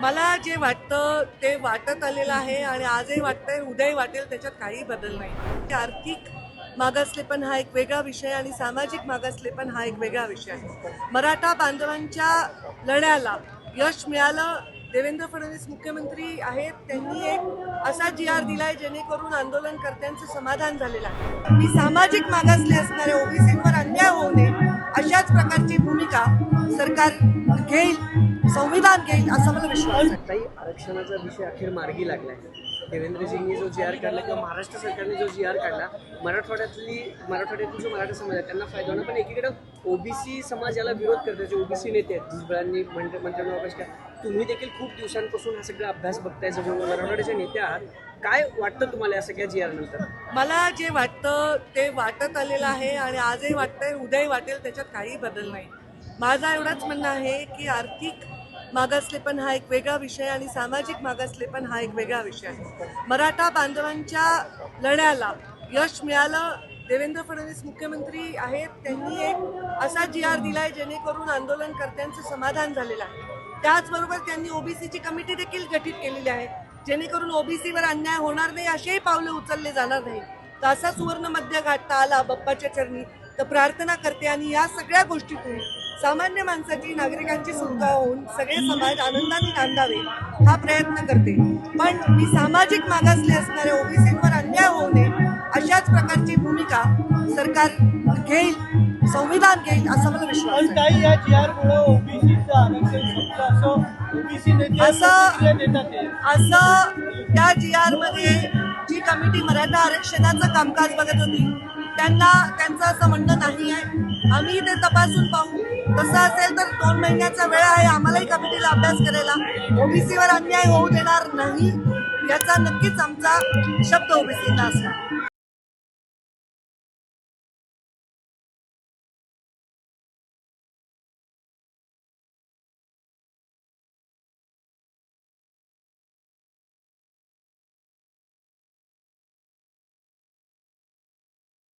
मला जे वाटतं ते वाटत आलेलं आहे आणि आजही वाटतंय उद्याही वाटेल त्याच्यात काही बदल नाही. ते आर्थिक मागासलेपण हा एक वेगळा विषय आणि सामाजिक मागासलेपण हा एक वेगळा विषय आहे. मराठा बांधवांच्या लढ्याला यश मिळालं देवेंद्र फडणवीस मुख्यमंत्री आहेत त्यांनी एक असा जी आर दिलाय जेणेकरून आंदोलनकर्त्यांचं समाधान झालेलं आहे. मी सामाजिक मागासले असणाऱ्या ओबीसींवर अन्याय होऊ नये अशाच प्रकारची भूमिका सरकार घेईल. संविधान घेईल असा मला विश्वास आहे. ताई आरक्षणाचा विषय अखेर मार्गी लागलाय. देवेंद्रजींनी जो जी आर काढला किंवा महाराष्ट्र सरकारने जो जी आर काढला मराठवाड्यातली मराठवाड्यातील जो मराठा समाज आहे त्यांना फायदा होणार पण एकीकडे ओबीसी समाज याला विरोध करतो जे ओबीसी नेते आहेत. भुजबळांनी मंत्र मंत्र्यांना अभ्यास केला. तुम्ही देखील खूप दिवसांपासून हा सगळा अभ्यास बघताय जवळ मराठवाड्याचे नेते आहात. काय वाटतं तुम्हाला या सगळ्या जी आर नंतर? मला जे वाटतं ते वाटत आलेलं आहे आणि आजही वाटतंय उद्याही वाटेल त्याच्यात काही बदल नाही. माझा एवढाच म्हणणं आहे की आर्थिक मागासलेपण हा एक वेगळा विषय आणि सामाजिक मागासलेपण हा एक वेगळा विषय आहे. मराठा बांधवांच्या लढ्याला यश मिळालं देवेंद्र फडणवीस मुख्यमंत्री आहेत त्यांनी एक असा जी आर दिलाय जेणेकरून आंदोलनकर्त्यांचं समाधान झालेलं आहे. त्याचबरोबर त्यांनी ओबीसीची कमिटी देखील गठीत केलेली आहे जेणेकरून ओबीसीवर अन्याय होणार नाही असेही पावलं उचलले जाणार नाही तर असा सुवर्ण मध्य गाठता आला बाप्पाच्या चरणी. तर प्रार्थना करते आणि या सगळ्या गोष्टीतून सामान्य माणसाची नागरिकांची सुटका होऊन सगळे समाज आनंदाने नांदावे हा प्रयत्न करते. पण मी सामाजिक मागासले असणाऱ्या ओबीसींवर अन्याय होऊ नये अशाच प्रकारची भूमिका सरकार घेईल संविधान घेईल असा मला विश्वास. असं त्या जी आरमध्ये जी कमिटी मराठा आरक्षणाचं कामकाज बघत होती त्यांना त्यांचं असं म्हणणं नाही आहे. आम्ही ते तपासून पाहू. तसं असेल तर दोन महिन्याचा वेळ आहे आम्हालाही कमिटीला अभ्यास करायला. ओबीसीवर अन्याय होऊ देणार नाही याचा नक्कीच आमचा शब्द ओबीसीला असणार.